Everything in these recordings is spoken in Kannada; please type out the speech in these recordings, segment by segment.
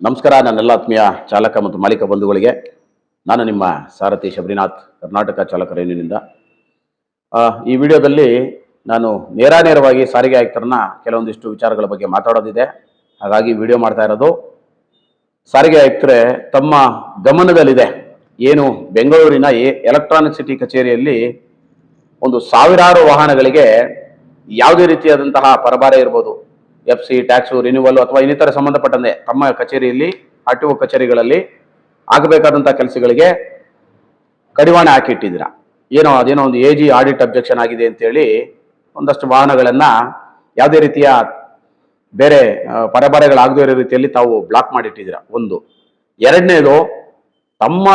ನಮಸ್ಕಾರ ನನ್ನೆಲ್ಲ ಆತ್ಮೀಯ ಚಾಲಕ ಮತ್ತು ಮಾಲೀಕ ಬಂಧುಗಳಿಗೆ. ನಾನು ನಿಮ್ಮ ಸಾರಥಿ ಶಬರಿನಾಥ್ ಕರ್ನಾಟಕ ಚಾಲಕರ ಯೂನಿಯನ್ನಿಂದ ಆ, ಈ ವಿಡಿಯೋದಲ್ಲಿ ನಾನು ನೇರ ನೇರವಾಗಿ ಸಾರಿಗೆ ಆಯುಕ್ತರನ್ನ ಕೆಲವೊಂದಿಷ್ಟು ವಿಚಾರಗಳ ಬಗ್ಗೆ ಮಾತಾಡೋದಿದೆ. ಹಾಗಾಗಿ ವಿಡಿಯೋ ಮಾಡ್ತಾ ಇರೋದು ಸಾರಿಗೆ ಆಯುಕ್ತರೇ ತಮ್ಮ ಗಮನದಲ್ಲಿದೆ. ಏನು ಬೆಂಗಳೂರಿನ ಎಲೆಕ್ಟ್ರಾನಿಕ್ ಸಿಟಿ ಕಚೇರಿಯಲ್ಲಿ ಒಂದು ಸಾವಿರಾರು ವಾಹನಗಳಿಗೆ ಯಾವುದೇ ರೀತಿಯಾದಂತಹ ಪರಭಾರ ಇರ್ಬೋದು. ಎಫ್ ಸಿ ಟ್ಯಾಕ್ಸು ರಿನ್ಯೂವಲ್ ಅಥವಾ ಇನ್ನಿತರ ಸಂಬಂಧಪಟ್ಟಂತೆ ತಮ್ಮ ಕಚೇರಿಯಲ್ಲಿ ಆರ್ ಟಿ ಒ ಕಚೇರಿಗಳಲ್ಲಿ ಆಗಬೇಕಾದಂತಹ ಕೆಲಸಗಳಿಗೆ ಕಡಿವಾಣ ಹಾಕಿಟ್ಟಿದ್ದೀರ? ಏನೋ ಅದೇನೋ ಒಂದು ಎ ಜಿ ಆಡಿಟ್ ಅಬ್ಜೆಕ್ಷನ್ ಆಗಿದೆ ಅಂತೇಳಿ ಒಂದಷ್ಟು ವಾಹನಗಳನ್ನ ಯಾವುದೇ ರೀತಿಯ ಬೇರೆ ಪರಭಾರೆಗಳಾಗದೇ ಇರೋ ರೀತಿಯಲ್ಲಿ ತಾವು ಬ್ಲಾಕ್ ಮಾಡಿಟ್ಟಿದ್ದೀರಾ? ಒಂದು. ಎರಡನೇದು, ತಮ್ಮ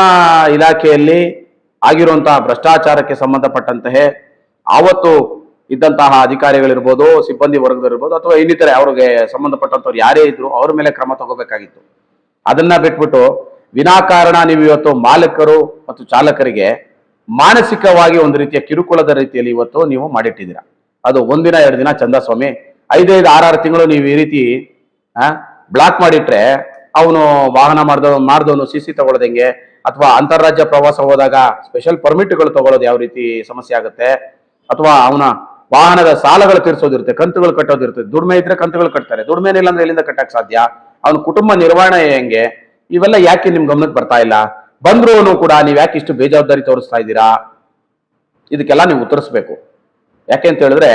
ಇಲಾಖೆಯಲ್ಲಿ ಆಗಿರುವಂತಹ ಭ್ರಷ್ಟಾಚಾರಕ್ಕೆ ಸಂಬಂಧಪಟ್ಟಂತಹ ಆವತ್ತು ಇದ್ದಂತಹ ಅಧಿಕಾರಿಗಳಿರ್ಬೋದು, ಸಿಬ್ಬಂದಿ ವರ್ಗದವರಿರ್ಬೋದು, ಅಥವಾ ಇನ್ನಿತರೆ ಅವ್ರಿಗೆ ಸಂಬಂಧಪಟ್ಟಂಥವ್ರು ಯಾರೇ ಇದ್ರು ಅವ್ರ ಮೇಲೆ ಕ್ರಮ ತಗೋಬೇಕಾಗಿತ್ತು. ಅದನ್ನ ಬಿಟ್ಬಿಟ್ಟು ವಿನಾಕಾರಣ ನೀವು ಇವತ್ತು ಮಾಲಕರು ಮತ್ತು ಚಾಲಕರಿಗೆ ಮಾನಸಿಕವಾಗಿ ಒಂದು ರೀತಿಯ ಕಿರುಕುಳದ ರೀತಿಯಲ್ಲಿ ಇವತ್ತು ನೀವು ಮಾಡಿಟ್ಟಿದ್ದೀರಾ. ಅದು ಒಂದಿನ ಎರಡು ದಿನ ಚಂದಸ್ವಾಮಿ, ಐದೈದು, ಆರಾರು ತಿಂಗಳು ನೀವು ಈ ರೀತಿ ಬ್ಲಾಕ್ ಮಾಡಿಟ್ರೆ ಅವನು ವಾಹನ ಮಾಡ್ದ ಮಾಡ್ದವನು ಸಿ ಸಿ ತಗೊಳ್ಳೋದಂಗೆ ಅಥವಾ ಅಂತಾರಾಜ್ಯ ಪ್ರವಾಸ ಹೋದಾಗ ಸ್ಪೆಷಲ್ ಪರ್ಮಿಟ್ಗಳು ತಗೊಳ್ಳೋದು ಯಾವ ರೀತಿ ಸಮಸ್ಯೆ ಆಗುತ್ತೆ, ಅಥವಾ ಅವನ ವಾಹನದ ಸಾಲಗಳು ತೀರ್ಸೋದಿರುತ್ತೆ, ಕಂತುಗಳು ಕಟ್ಟೋದಿರುತ್ತೆ. ದುಡಿಮೆ ಇದ್ರೆ ಕಂತುಗಳು ಕಟ್ತಾರೆ. ದುಡಿಮೆ ಇಲ್ಲ ಅಂದ್ರೆ ಎಲ್ಲಿಂದ ಕಟ್ಟಕ್ ಸಾಧ್ಯ? ಅವನ ಕುಟುಂಬ ನಿರ್ವಹಣೆ ಹೆಂಗೆ? ಇವೆಲ್ಲ ಯಾಕೆ ನಿಮ್ ಗಮನಕ್ಕೆ ಬರ್ತಾ ಇಲ್ಲ? ಬಂದ್ರು ಕೂಡ ನೀವ್ ಯಾಕೆ ಇಷ್ಟು ಬೇಜವಾಬ್ದಾರಿ ತೋರಿಸ್ತಾ ಇದ್ದೀರಾ? ಇದಕ್ಕೆಲ್ಲ ನೀವು ಉತ್ತರಿಸ್ಬೇಕು. ಯಾಕೆ ಅಂತ ಹೇಳಿದ್ರೆ,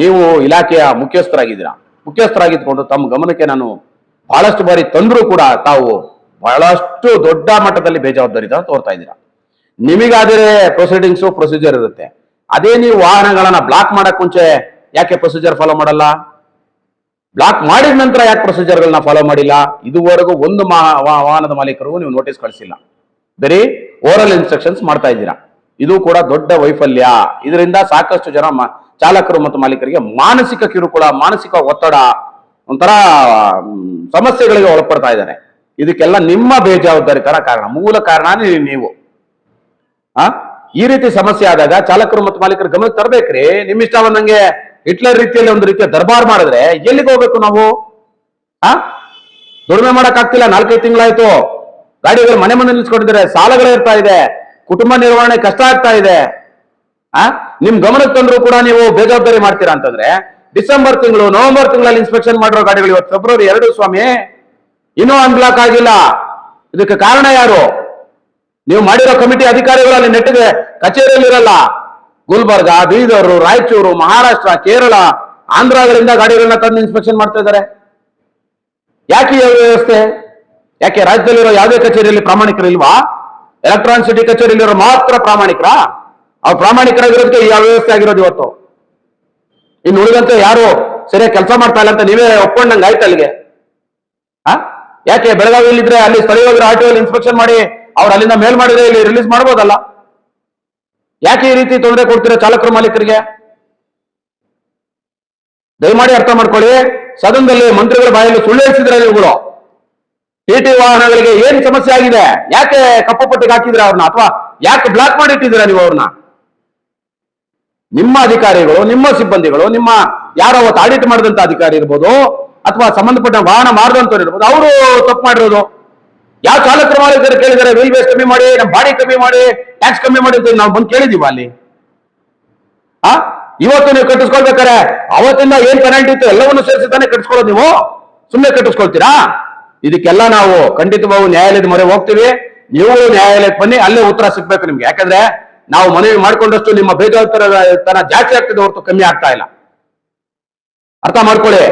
ನೀವು ಇಲಾಖೆಯ ಮುಖ್ಯಸ್ಥರಾಗಿದ್ದೀರಾ? ಮುಖ್ಯಸ್ಥರಾಗಿದ್ಕೊಂಡು ತಮ್ಮ ಗಮನಕ್ಕೆ ನಾನು ಬಹಳಷ್ಟು ಬಾರಿ ತಂದರೂ ಕೂಡ ತಾವು ಬಹಳಷ್ಟು ದೊಡ್ಡ ಮಟ್ಟದಲ್ಲಿ ಬೇಜವಾಬ್ದಾರಿ ತರ ತೋರ್ತಾ ಇದ್ದೀರಾ. ನಿಮಗಾದರೆ ಪ್ರೊಸೀಡಿಂಗ್ಸು ಪ್ರೊಸೀಜರ್ ಇರುತ್ತೆ. ಅದೇ ನೀವು ವಾಹನಗಳನ್ನ ಬ್ಲಾಕ್ ಮಾಡಕ್ ಮುಂಚೆ ಯಾಕೆ ಪ್ರೊಸೀಜರ್ ಫಾಲೋ ಮಾಡಲ್ಲ? ಬ್ಲಾಕ್ ಮಾಡಿದ ನಂತರ ಯಾಕೆ ಪ್ರೊಸೀಜರ್ಗಳನ್ನ ಫಾಲೋ ಮಾಡಿಲ್ಲ? ಇದುವರೆಗೂ ಒಂದು ವಾಹನದ ಮಾಲೀಕರಿಗೂ ನೀವು ನೋಟಿಸ್ ಕಳಿಸಿಲ್ಲ. ಬರೀ ಓರಲ್ ಇನ್ಸ್ಟ್ರಕ್ಷನ್ಸ್ ಮಾಡ್ತಾ ಇದ್ದೀರಾ. ಇದು ಕೂಡ ದೊಡ್ಡ ವೈಫಲ್ಯ. ಇದರಿಂದ ಸಾಕಷ್ಟು ಜನ ಚಾಲಕರು ಮತ್ತು ಮಾಲೀಕರಿಗೆ ಮಾನಸಿಕ ಕಿರುಕುಳ, ಮಾನಸಿಕ ಒತ್ತಡ ಒಂಥರ ಸಮಸ್ಯೆಗಳಿಗೆ ಒಳಪಡ್ತಾ ಇದ್ದಾರೆ. ಇದಕ್ಕೆಲ್ಲ ನಿಮ್ಮ ಬೇಜವಾಬ್ದಾರಿ ತರ ಕಾರಣ. ಮೂಲ ಕಾರಣ ನೀವು. ಆ? ಈ ರೀತಿ ಸಮಸ್ಯೆ ಆದಾಗ ಚಾಲಕರು ಮತ್ತು ಮಾಲೀಕರು ಗಮನಕ್ಕೆ ತರಬೇಕ್ರಿ. ನಿಮ್ ಇಷ್ಟ ಬಂದಂಗೆ ಹಿಟ್ಲರ್ ರೀತಿಯಲ್ಲಿ ಒಂದು ರೀತಿಯ ದರ್ಬಾರ್ ಮಾಡಿದ್ರೆ ಎಲ್ಲಿಗೆ ಹೋಗ್ಬೇಕು ನಾವು? ಆ? ದುಡಿಮೆ ಮಾಡಕ್ ಆಗ್ತಿಲ್ಲ, ನಾಲ್ಕೈದು ತಿಂಗಳಾಯ್ತು. ಗಾಡಿಗಳು ಮನೆ ಮನೆ ನಿಲ್ಸ್ಕೊಟ್ಟಿದ್ದಾರೆ ಸಾಲಗಳು ಇರ್ತಾ ಇದೆ, ಕುಟುಂಬ ನಿರ್ವಹಣೆ ಕಷ್ಟ ಆಗ್ತಾ ಇದೆ. ಆ? ನಿಮ್ ಗಮನಕ್ಕೆ ತಂದ್ರು ಕೂಡ ನೀವು ಬೇಜವಾಬ್ದಾರಿ ಮಾಡ್ತೀರಾ ಅಂತಂದ್ರೆ, ಡಿಸೆಂಬರ್ ತಿಂಗಳು, ನವೆಂಬರ್ ತಿಂಗಳಲ್ಲಿ ಇನ್ಸ್ಪೆಕ್ಷನ್ ಮಾಡಿರೋ ಗಾಡಿಗಳು ಇವತ್ತು ಫೆಬ್ರವರಿ ಎರಡು, ಸ್ವಾಮಿ. ಇನ್ನೂ ಅನ್ಬ್ಲಾಕ್ ಆಗಿಲ್ಲ. ಇದಕ್ಕೆ ಕಾರಣ ಯಾರು? ನೀವು ಮಾಡಿರೋ ಕಮಿಟಿ ಅಧಿಕಾರಿಗಳು ಅಲ್ಲಿ ನೆಟ್ಟಿಗೆ ಕಚೇರಿಯಲ್ಲಿ ಇರಲ್ಲ ಗುಲ್ಬರ್ಗ, ಬೀದರ್, ರಾಯಚೂರು, ಮಹಾರಾಷ್ಟ್ರ, ಕೇರಳ, ಆಂಧ್ರಗಳಿಂದ ಗಾಡಿಗಳನ್ನ ತಂದು ಇನ್ಸ್ಪೆಕ್ಷನ್ ಮಾಡ್ತಾ ಇದ್ದಾರೆ. ಯಾಕೆ ವ್ಯವಸ್ಥೆ? ಯಾಕೆ ರಾಜ್ಯದಲ್ಲಿರೋ ಯಾವುದೇ ಕಚೇರಿಯಲ್ಲಿ ಪ್ರಾಮಾಣಿಕರಿಲ್ವಾ? ಎಲೆಕ್ಟ್ರಾನಿಕ್ ಸಿಟಿ ಕಚೇರಿಯಲ್ಲಿರೋ ಮಾತ್ರ ಪ್ರಾಮಾಣಿಕರ? ಅವ್ರು ಪ್ರಾಮಾಣಿಕರಾಗಿರೋದಕ್ಕೆ ಯಾವ ವ್ಯವಸ್ಥೆ ಆಗಿರೋದು ಇವತ್ತು? ಇನ್ನು ಉಳಿದಂತೆ ಯಾರು ಸರಿಯಾಗಿ ಕೆಲಸ ಮಾಡ್ತಾ ಇಲ್ಲ ಅಂತ ನೀವೇ ಒಪ್ಕೊಂಡಂಗೆ ಆಯ್ತು ಅಲ್ಲಿಗೆ? ಯಾಕೆ ಬೆಳಗಾವಿಯಲ್ಲಿದ್ರೆ ಅಲ್ಲಿ ಸ್ಥಳೀಯವಾಗಿ ಆರ್ ಇನ್ಸ್ಪೆಕ್ಷನ್ ಮಾಡಿ ಅವ್ರು ಅಲ್ಲಿಂದ ಮೇಲ್ ಮಾಡಿದ್ರೆ ಇಲ್ಲಿ ರಿಲೀಸ್ ಮಾಡ್ಬೋದಲ್ಲ? ಯಾಕೆ ಈ ರೀತಿ ತೊಂದರೆ ಕೊಡ್ತೀರಾ ಚಾಲಕರು ಮಾಲೀಕರಿಗೆ? ದಯಮಾಡಿ ಅರ್ಥ ಮಾಡ್ಕೊಳ್ಳಿ. ಸದನದಲ್ಲಿ ಮಂತ್ರಿಗಳ ಬಾಯಲ್ಲಿ ಸುಳ್ಳು ಹೇಳಿಸಿದ್ರೆ ನೀವುಗಳು ಟಿ ವಾಹನಗಳಿಗೆ ಏನ್ ಸಮಸ್ಯೆ ಆಗಿದೆ? ಯಾಕೆ ಕಪ್ಪು ಪಟ್ಟಿಗೆ ಹಾಕಿದ್ರ ಅವ್ರನ್ನ ಅಥವಾ ಯಾಕೆ ಬ್ಲಾಕ್ ಮಾಡಿ ಇಟ್ಟಿದ್ದೀರಾ ನೀವು ಅವ್ರನ್ನ ನಿಮ್ಮ ಅಧಿಕಾರಿಗಳು, ನಿಮ್ಮ ಸಿಬ್ಬಂದಿಗಳು, ನಿಮ್ಮ ಯಾರೋ ಅವತ್ತು ಆಡಿಟ್ ಮಾಡಿದಂತ ಅಧಿಕಾರಿ ಇರ್ಬೋದು, ಅಥವಾ ಸಂಬಂಧಪಟ್ಟ ವಾಹನ ಮಾರದಂತವ್ರು ಇರ್ಬೋದು, ಅವರು ತಪ್ಪು ಮಾಡಿರೋದು. ಯಾವ ಕಾಲಕ್ರಮ ಕೇಳಿದ್ದಾರೆ ರೈಲ್ವೇಸ್ ಕಮ್ಮಿ ಮಾಡಿ ನಮ್ಮ ಬಾಡಿ ಕಮ್ಮಿ ಮಾಡಿ ಟ್ಯಾಕ್ಸ್ ಕಮ್ಮಿ ಮಾಡಿ ನಾವು ಬಂದು ಕೇಳಿದೀವ ಅಲ್ಲಿ. ಆ? ಇವತ್ತು ನೀವು ಕಟ್ಟಿಸ್ಕೊಳ್ಬೇಕಾರೆ ಅವತ್ತಿಂದ ಏನ್ ಪೆನಾಲ್ಟಿ ಇತ್ತು ಎಲ್ಲವನ್ನು ಸೇರಿಸಿ ತಾನೇ ಕಟ್ಟಿಸ್ಕೊಳ್ಳೋದು ನೀವು? ಸುಮ್ಮನೆ ಕಟ್ಟಿಸ್ಕೊಳ್ತೀರಾ? ಇದಕ್ಕೆಲ್ಲ ನಾವು ಖಂಡಿತವಾಗೂ ನ್ಯಾಯಾಲಯದ ಮೊರೆ ಹೋಗ್ತೀವಿ. ನೀವು ನ್ಯಾಯಾಲಯಕ್ಕೆ ಬನ್ನಿ, ಅಲ್ಲೇ ಉತ್ತರ ಸಿಗ್ಬೇಕು ನಿಮ್ಗೆ. ಯಾಕಂದ್ರೆ ನಾವು ಮನವಿ ಮಾಡ್ಕೊಂಡಷ್ಟು ನಿಮ್ಮ ಬೇಜವಾಬ್ದಾರ ಜಾಸ್ತಿ ಆಗ್ತದೆ ಹೊರತು ಕಮ್ಮಿ ಆಗ್ತಾ ಇಲ್ಲ. ಅರ್ಥ ಮಾಡ್ಕೊಳ್ಳಿ.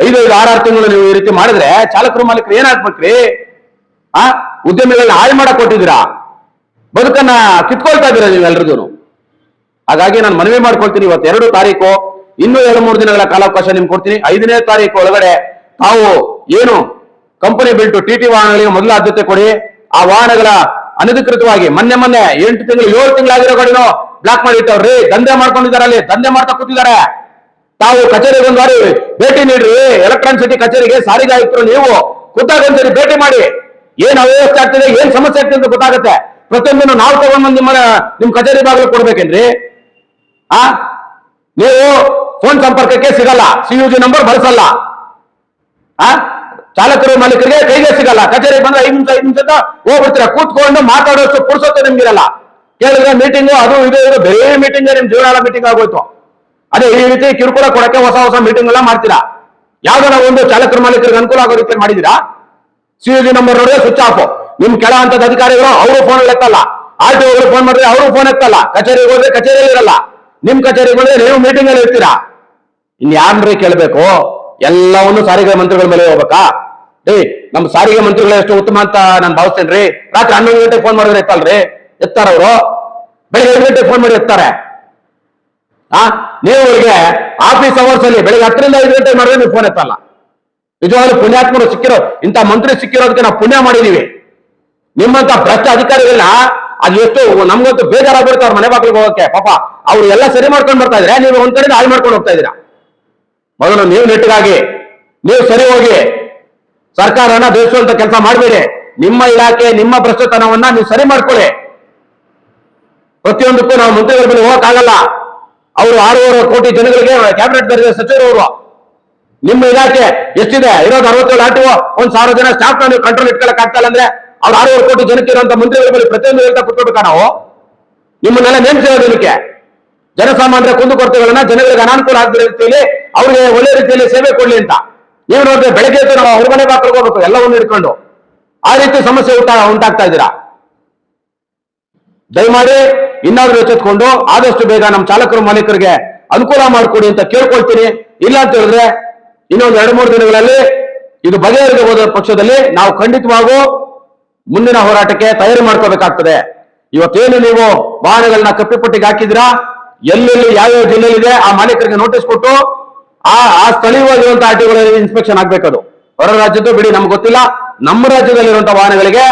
ಐದು ಐದು ಆರಾರು ತಿಂಗಳು ನೀವು ಈ ರೀತಿ ಮಾಡಿದ್ರೆ ಚಾಲಕರು ಮಾಲೀಕರು ಏನಾಗ್ಬೇಕ್ರಿ? ಆ? ಉದ್ಯಮಿಗಳನ್ನ ಹಾಳು ಮಾಡಕ್ ಕೊಟ್ಟಿದ್ದೀರಾ? ಬದುಕನ್ನ ಕಿತ್ಕೊಳ್ತಾ ಇದ್ದೀರಾ ನೀವೆಲ್ರಿಗೂ ಹಾಗಾಗಿ ನಾನು ಮನವಿ ಮಾಡ್ಕೊಳ್ತೀನಿ ಇವತ್ತು ಎರಡು ತಾರೀಕು, ಇನ್ನೂ ಎರಡು, ಮೂರು ದಿನಗಳ ಕಾಲಾವಕಾಶ ನಿಮ್ಗೆ ಕೊಡ್ತೀನಿ. ಐದನೇ ತಾರೀಕು ಒಳಗಡೆ ತಾವು ಏನು ಕಂಪನಿ ಬಿಲ್ಟು ಟಿ ಟಿ ವಾಹನಗಳಿಗೆ ಮೊದಲ ಆದ್ಯತೆ ಕೊಡಿ. ಆ ವಾಹನಗಳ ಅನಧಿಕೃತವಾಗಿ ಮೊನ್ನೆ ಮೊನ್ನೆ ಎಂಟು ತಿಂಗಳು, ಏಳು ತಿಂಗಳಾಗಿರೋ ಕಡೆ ಬ್ಲಾಕ್ ಮಾಡಿ ಇಟ್ಟವ್ರಿ. ದಂಧೆ ಮಾಡ್ಕೊಂಡಿದ್ದಾರೆ ಅಲ್ಲಿ, ದಂಧೆ ಮಾಡ್ತಾ ಕೂತಿದ್ದಾರೆ. ತಾವು ಕಚೇರಿಗೆ ಒಂದು ಭೇಟಿ ನೀಡ್ರಿ. ಎಲೆಕ್ಟ್ರಾನಿಕ್ ಸಿಟಿ ಕಚೇರಿಗೆ ಸಾರಿಗೆ ಆಯುಕ್ತರು ನೀವು ಕೂತಾಗ ಭೇಟಿ ಮಾಡಿ. ಏನ್ ಅವ್ಯವಸ್ಥೆ ಆಗ್ತದೆ, ಏನ್ ಸಮಸ್ಯೆ ಆಗ್ತದೆ ಅಂತ ಗೊತ್ತಾಗುತ್ತೆ. ಪ್ರತಿಯೊಂದನ್ನು ನಾವು ತಗೊಂಡು ನಿಮ್ಮ ನಿಮ್ ಕಚೇರಿ ಬಾಗಿಲು ಕೊಡ್ಬೇಕೇನ್ರಿ? ಆ? ನೀವು ಫೋನ್ ಸಂಪರ್ಕಕ್ಕೆ ಸಿಗಲ್ಲ ಸಿ ಯು ಜಿ ನಂಬರ್ ಬಳಸಲ್ಲ. ಆ? ಚಾಲಕರು, ಮಾಲೀಕರಿಗೆ ಕೈಗೆ ಸಿಗಲ್ಲ. ಕಚೇರಿ ಬಂದ್ರೆ ಐದು ನಿಮಿಷ ಐದು ನಿಮಿಷ ಹೋಗ್ಬಿಡ್ತೀರಾ. ಕೂತ್ಕೊಂಡು ಮಾತಾಡೋಷ್ಟು ಪುರುಸೊತ್ತು ನಿಮ್ಗಿರಲ್ಲ. ಕೇಳಿದ್ರೆ ಮೀಟಿಂಗ್ ಅದು ಇದು ಇದು, ಬೇರೆ ಮೀಟಿಂಗ್ ನಿಮ್ ಜೀವನ ಮೀಟಿಂಗ್ ಆಗೋಯ್ತು. ಅದೇ ಈ ರೀತಿ ಕಿರುಕುಳ ಕೊಡಕ್ಕೆ ಹೊಸ ಹೊಸ ಮೀಟಿಂಗ್ ಎಲ್ಲ ಮಾಡ್ತೀರಾ? ಯಾವ್ದಾರ ಒಂದು ಚಾಲಕರು, ಮಾಲೀಕರಿಗೆ ಅನುಕೂಲ ಆಗೋ ರೀತಿ ಮಾಡಿದೀರಾ ಸಿಇಜಿ ನಂಬರ್ ನೋಡಿದ್ರೆ ಸ್ವಿಚ್ ಆಫ್ ನಿಮ್ ಕೆಳ ಹಂತದ ಅಧಿಕಾರಿಗಳು ಅವರು ಫೋನ್ ಎತ್ತಲ್ಲ. ಆರ್ ಟಿ ಫೋನ್ ಮಾಡಿದ್ರೆ ಅವರು ಫೋನ್ ಎತ್ತಲ್ಲ. ಕಚೇರಿಗೆ ಹೋದ್ರೆ ಕಚೇರಿಯಲ್ಲಿ ಇರಲ್ಲ. ನಿಮ್ ಕಚೇರಿಗೆ ಬಂದ್ರೆ ನೀವು ಮೀಟಿಂಗ್ ಅಲ್ಲಿ ಇರ್ತೀರಾ? ಇನ್ ಯಾರ್ರಿ ಕೇಳ್ಬೇಕು? ಎಲ್ಲವನ್ನು ಸಾರಿಗೆ ಮಂತ್ರಿಗಳ ಮೇಲೆ ಹೋಗ್ಬೇಕಾ? ರೀ ನಮ್ ಸಾರಿಗೆ ಮಂತ್ರಿಗಳು ಎಷ್ಟು ಉತ್ತಮ ಅಂತ ನಾನು ಭಾವಿಸ್ತೇನ್ರಿ? ರಾತ್ರಿ ಹನ್ನೊಂದು ಗಂಟೆಗೆ ಫೋನ್ ಮಾಡಿದ್ರೆ ಎತ್ತಲ್ರಿ? ಎತ್ತಾರ ಅವರು. ಬೆಳಿಗ್ಗೆ ಎರಡು ಗಂಟೆಗೆ ಫೋನ್ ಮಾಡಿ ಎತ್ತಾರೆ. ಆ, ನೀವು ಅವರಿಗೆ ಆಫೀಸ್ ಅವರ್ಸ್ ಅಲ್ಲಿ ಬೆಳಿಗ್ಗೆ ಹತ್ತರಿಂದ ಐದು ಗಂಟೆ ಮಾಡಿದ್ರೆ ನೀವು ಫೋನ್ ಎತ್ತಲ್ಲ. ನಿಜವಾಗ್ಲೂ ಪುಣ್ಯಾತ್ಮರು ಸಿಕ್ಕಿರೋ, ಇಂಥ ಮಂತ್ರಿ ಸಿಕ್ಕಿರೋದಕ್ಕೆ ನಾವು ಪುಣ್ಯ ಮಾಡಿದೀವಿ. ನಿಮ್ಮಂತ ಭ್ರಷ್ಟ ಅಧಿಕಾರಿಗಳನ್ನ ಅದು ಎಷ್ಟು, ನಮ್ಗಂತೂ ಬೇಜಾರಾಗ್ಬಿಡುತ್ತೆ ಅವ್ರ ಮನೆ ಬಾಗಿಲಿಗೆ ಹೋಗಕ್ಕೆ. ಪಾಪ, ಅವ್ರು ಎಲ್ಲ ಸರಿ ಮಾಡ್ಕೊಂಡು ಬರ್ತಾ ಇದ್ರೆ ನೀವು ಒಂದ್ ಕಡೆ ಹಾಳು ಮಾಡ್ಕೊಂಡು ಹೋಗ್ತಾ ಇದ್ದೀರಾ? ಮೊದಲು ನೀವು ನೆಟ್ಟಗಾಗಿ, ನೀವು ಸರಿ ಹೋಗಿ, ಸರ್ಕಾರನ ಬೇಯಿಸುವಂತ ಕೆಲಸ ಮಾಡಬೇಡಿ. ನಿಮ್ಮ ಇಲಾಖೆ, ನಿಮ್ಮ ಭ್ರಷ್ಟತನವನ್ನ ನೀವು ಸರಿ ಮಾಡ್ಕೊಳ್ಳಿ. ಪ್ರತಿಯೊಂದಕ್ಕೂ ನಾವು ಮಂತ್ರಿಗಳ ಮೇಲೆ ಹೋಗಕ್ಕಾಗಲ್ಲ. ಅವರು ಆರೂವರೆ ಕೋಟಿ ಜನಗಳಿಗೆ, ಕ್ಯಾಬಿನೆಟ್ ದರ್ಜೆ ಸಚಿವರು ನಿಮ್ಮ ಇಲಾಖೆ ಎಷ್ಟಿದೆ? ಇರೋದು ಅರವತ್ತೇಳು ಆಟೋ ಒಂದ್ ಸಾವಿರ ಜನ ಸ್ಟಾಫ್ ನೀವು ಕಂಟ್ರೋಲ್ ಇಟ್ಕೊಳಕ್ ಆಗ್ತಾ ಅಂದ್ರೆ ಅವ್ರು ಆರೂವರೆ ಕೋಟಿ ಜನಕ್ಕೆ ಇರುವಂತ ಮಂತ್ರಿಗಳ ಮೇಲೆ ಪ್ರತಿಯೊಂದು ಹೇಳ್ತಾ ಕೊಟ್ಟು ನಾವು ನಿಮ್ಮನ್ನೆಲ್ಲ ನೇಮಿಸಿರೋದು ಇದಕ್ಕೆ ಜನಸಾಮಾನ್ಯರ ಕುಂದುಕೊರತೆಗಳನ್ನ ಜನಗಳಿಗೆ ಅನಾನುಕೂಲ ಆಗದ ರೀತಿಯಲ್ಲಿ ಅವ್ರಿಗೆ ಒಳ್ಳೆ ರೀತಿಯಲ್ಲಿ ಸೇವೆ ಕೊಡ್ಲಿ ಅಂತ. ನೀವು ನೋಡಿದ್ರೆ ಬೆಳಗ್ಗೆ ಎದ್ದು ನಾವು ಅವ್ರ ಮನೆ ಬಾಗಿಲಿಗೆ ಹೋಗ್ಬೇಕು, ಎಲ್ಲವನ್ನು ಇಟ್ಕೊಂಡು ಆ ರೀತಿ ಸಮಸ್ಯೆ ಉಂಟಾ, ಉಂಟಾಗ್ತಾ ಇದ್ದೀರಾ? ದಯಮಾಡಿ ಇನ್ನಾದ್ರೂ ಎಚ್ಚೆತ್ಕೊಂಡು ಆದಷ್ಟು ಬೇಗ ನಮ್ಮ ಚಾಲಕರು, ಮಾಲೀಕರಿಗೆ ಅನುಕೂಲ ಮಾಡಿಕೊಡಿ ಅಂತ ಕೇಳ್ಕೊಳ್ತೀನಿ. ಇಲ್ಲ ಅಂತ ಹೇಳಿದ್ರೆ ಇನ್ನೊಂದು ಎರಡು ಮೂರು ದಿನಗಳಲ್ಲಿ ಇದು ಬಗೆಹರಿಸಬಹುದ ಹೋದ ಪಕ್ಷದಲ್ಲಿ ನಾವು ಖಂಡಿತವಾಗೂ ಮುಂದಿನ ಹೋರಾಟಕ್ಕೆ ತಯಾರಿ ಮಾಡ್ಕೋಬೇಕಾಗ್ತದೆ. ಇವತ್ತೇನು ನೀವು ವಾಹನಗಳನ್ನ ಕಪ್ಪಿಪಟ್ಟಿಗೆ ಹಾಕಿದಿರಾ? ಎಲ್ಲೆಲ್ಲಿ ಯಾವ್ಯಾವ ಜಿಲ್ಲೆಯಲ್ಲಿದೆ? ಆ ಮಾಲೀಕರಿಗೆ ನೋಟಿಸ್ ಕೊಟ್ಟು ಆ ಆ ಸ್ಥಳೀಯವಾಗಿರುವಂತಹ ಆರ್ಟಿಗಳ ಇನ್ಸ್ಪೆಕ್ಷನ್ ಆಗ್ಬೇಕದು. ಹೊರ ರಾಜ್ಯದ್ದು ಬಿಡಿ, ನಮ್ಗೆ ಗೊತ್ತಿಲ್ಲ. ನಮ್ಮ ರಾಜ್ಯದಲ್ಲಿರುವಂತಹ ವಾಹನಗಳಿಗೆ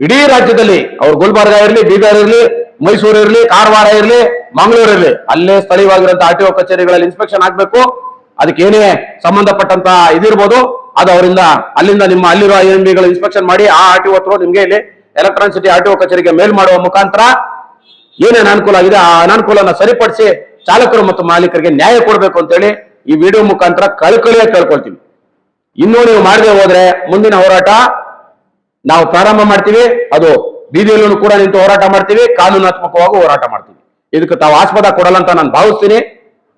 ಇಡೀ ರಾಜ್ಯದಲ್ಲಿ ಅವ್ರು ಗುಲ್ಬರ್ಗ ಇರಲಿ, ಬೀದರ್ ಇರಲಿ, ಮೈಸೂರು ಇರಲಿ, ಕಾರವಾರ ಇರಲಿ, ಮಂಗಳೂರು ಇರಲಿ, ಅಲ್ಲೇ ಸ್ಥಳೀಯವಾಗಿರುವಂತಹ ಆರ್ ಟಿ ಒ ಕಚೇರಿಗಳಲ್ಲಿ ಇನ್ಸ್ಪೆಕ್ಷನ್ ಆಗ್ಬೇಕು. ಅದಕ್ಕೆ ಏನೇ ಸಂಬಂಧಪಟ್ಟಂತ ಇದಿರ್ಬೋದು. ಅದು ಅವರಿಂದ ಅಲ್ಲಿಂದ ನಿಮ್ಮ ಅಲ್ಲಿರುವ ಐ ಎಂ ಬಿಗಳು ಇನ್ಸ್ಪೆಕ್ಷನ್ ಮಾಡಿ ಆ ಆರ್ ಟಿ ಒ ನಿಮ್ಗೆ ಇಲ್ಲಿ electronic city R T O ಕಚೇರಿಗೆ ಮೇಲ್ ಮಾಡುವ ಮುಖಾಂತರ ಏನೇನು ಅನುಕೂಲ ಆಗಿದೆ, ಆ ಅನಾನುಕೂಲನ ಸರಿಪಡಿಸಿ ಚಾಲಕರು ಮತ್ತು ಮಾಲೀಕರಿಗೆ ನ್ಯಾಯ ಕೊಡಬೇಕು ಅಂತೇಳಿ ಈ ವಿಡಿಯೋ ಮುಖಾಂತರ ಕಳ್ಕಳಿಯಾಗಿ ಕೇಳ್ಕೊಳ್ತೀವಿ. ಇನ್ನೂ ನೀವು ಮಾಡದೆ ಹೋದ್ರೆ ಮುಂದಿನ ಹೋರಾಟ ನಾವು ಪ್ರಾರಂಭ ಮಾಡ್ತೀವಿ. ಅದು ಬೀದಿಯಲ್ಲೂ ಕೂಡ ನಿಂತು ಹೋರಾಟ ಮಾಡ್ತೀವಿ. ಕಾನೂನಾತ್ಮಕವಾಗಿ ಹೋರಾಟ ಮಾಡ್ತೀವಿ. ಇದಕ್ಕೆ ತಾವು ಆಸ್ಪದ ಕೊಡಲ್ಲ ಅಂತ ನಾನು ಭಾವಿಸ್ತೀನಿ.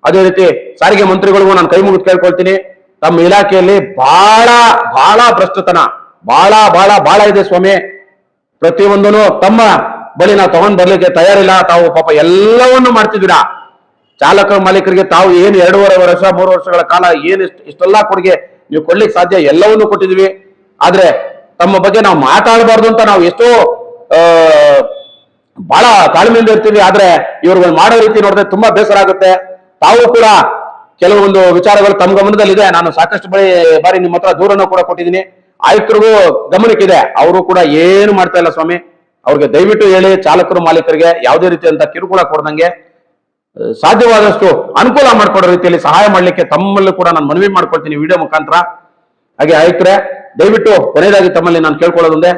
ಅದೇ ರೀತಿ ಸಾರಿಗೆ ಮಂತ್ರಿಗಳಿಗೂ ನಾನು ಕೈ ಮುಗಿದು ಕೇಳ್ಕೊಳ್ತೀನಿ. ತಮ್ಮ ಇಲಾಖೆಯಲ್ಲಿ ಬಹಳ ಬಹಳ ಭ್ರಷ್ಟತನ. ಬಹಳ ಬಹಳ ಬಹಳ ಇದೆ ಸ್ವಾಮಿ. ಪ್ರತಿಯೊಂದನ್ನು ತಮ್ಮ ಬಳಿ ನಾವು ತಗೊಂಡ್ ಬರ್ಲಿಕ್ಕೆ ತಯಾರಿಲ್ಲ. ತಾವು ಪಾಪ ಎಲ್ಲವನ್ನು ಮಾಡ್ತಿದ್ದೀರಾ? ಚಾಲಕ ಮಾಲೀಕರಿಗೆ ತಾವು ಏನು ಎರಡೂವರೆ ವರ್ಷ, ಮೂರು ವರ್ಷಗಳ ಕಾಲ ಏನು ಇಷ್ಟ, ಇಷ್ಟೆಲ್ಲ ಕೊಡುಗೆ ನೀವು ಕೊಡ್ಲಿಕ್ಕೆ ಸಾಧ್ಯ ಎಲ್ಲವನ್ನೂ ಕೊಟ್ಟಿದ್ವಿ ಆದ್ರೆ ತಮ್ಮ ಬಗ್ಗೆ ನಾವು ಮಾತಾಡಬಾರ್ದು ಅಂತ ನಾವು ಎಷ್ಟೋ ಬಹಳ ತಾಳ್ಮೆಯಿಂದ ಇರ್ತೀವಿ. ಆದ್ರೆ ಇವ್ರುಗಳು ಮಾಡೋ ರೀತಿ ನೋಡಿದ್ರೆ ತುಂಬಾ ಬೇಸರ ಆಗುತ್ತೆ. ತಾವು ಕೂಡ ಕೆಲವೊಂದು ವಿಚಾರಗಳು ತಮ್ಮ ಗಮನದಲ್ಲಿದೆ. ನಾನು ಸಾಕಷ್ಟು ಬಳಿ ಬಾರಿ ನಿಮ್ಮ ಹತ್ರ ದೂರನ್ನು ಕೂಡ ಕೊಟ್ಟಿದ್ದೀನಿ. ಆಯುಕ್ತರಿಗೂ ಗಮನಕ್ಕಿದೆ. ಅವರು ಕೂಡ ಏನು ಮಾಡ್ತಾ ಇಲ್ಲ ಸ್ವಾಮಿ. ಅವ್ರಿಗೆ ದಯವಿಟ್ಟು ಹೇಳಿ, ಚಾಲಕರು ಮಾಲೀಕರಿಗೆ ಯಾವುದೇ ರೀತಿಯಂತ ಕಿರುಕುಳ ಕೊಡದಂಗೆ ಸಾಧ್ಯವಾದಷ್ಟು ಅನುಕೂಲ ಮಾಡಿಕೊಡೋ ರೀತಿಯಲ್ಲಿ ಸಹಾಯ ಮಾಡಲಿಕ್ಕೆ ತಮ್ಮಲ್ಲೂ ಕೂಡ ನಾನು ಮನವಿ ಮಾಡ್ಕೊಳ್ತೀನಿ ವಿಡಿಯೋ ಮುಖಾಂತರ. ಹಾಗೆ ಆಯುಕ್ತರೆ, ದಯವಿಟ್ಟು ಕೊನೆಯದಾಗಿ ತಮ್ಮಲ್ಲಿ ನಾನು ಕೇಳ್ಕೊಳ್ಳೋದೊಂದೇ,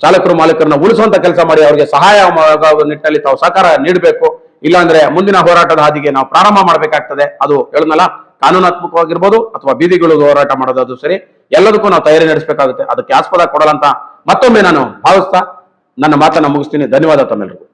ಚಾಲಕರು ಮಾಲೀಕರನ್ನ ಉಳಿಸುವಂತ ಕೆಲಸ ಮಾಡಿ, ಅವರಿಗೆ ಸಹಾಯ ನಿಟ್ಟಿನಲ್ಲಿ ತಾವು ಸಹಕಾರ ನೀಡಬೇಕು. ಇಲ್ಲಾಂದ್ರೆ ಮುಂದಿನ ಹೋರಾಟದ ಹಾದಿಗೆ ನಾವು ಪ್ರಾರಂಭ ಮಾಡಬೇಕಾಗ್ತದೆ. ಅದು ಹೇಳಿದ್ನಲ್ಲ ಕಾನೂನಾತ್ಮಕವಾಗಿರ್ಬೋದು ಅಥವಾ ಬೀದಿಗಳು ಹೋರಾಟ ಮಾಡೋದು ಸರಿ, ಎಲ್ಲದಕ್ಕೂ ನಾವು ತಯಾರಿ ನಡೆಸಬೇಕಾಗುತ್ತೆ. ಅದಕ್ಕೆ ಆಸ್ಪದ ಕೊಡಲಂತ ಮತ್ತೊಮ್ಮೆ ನಾನು ಭಾವಿಸ್ತಾ ನನ್ನ ಮಾತನ್ನ ಮುಗಿಸ್ತೀನಿ. ಧನ್ಯವಾದ ತಮ್ಮೆಲ್ಲರಿಗೂ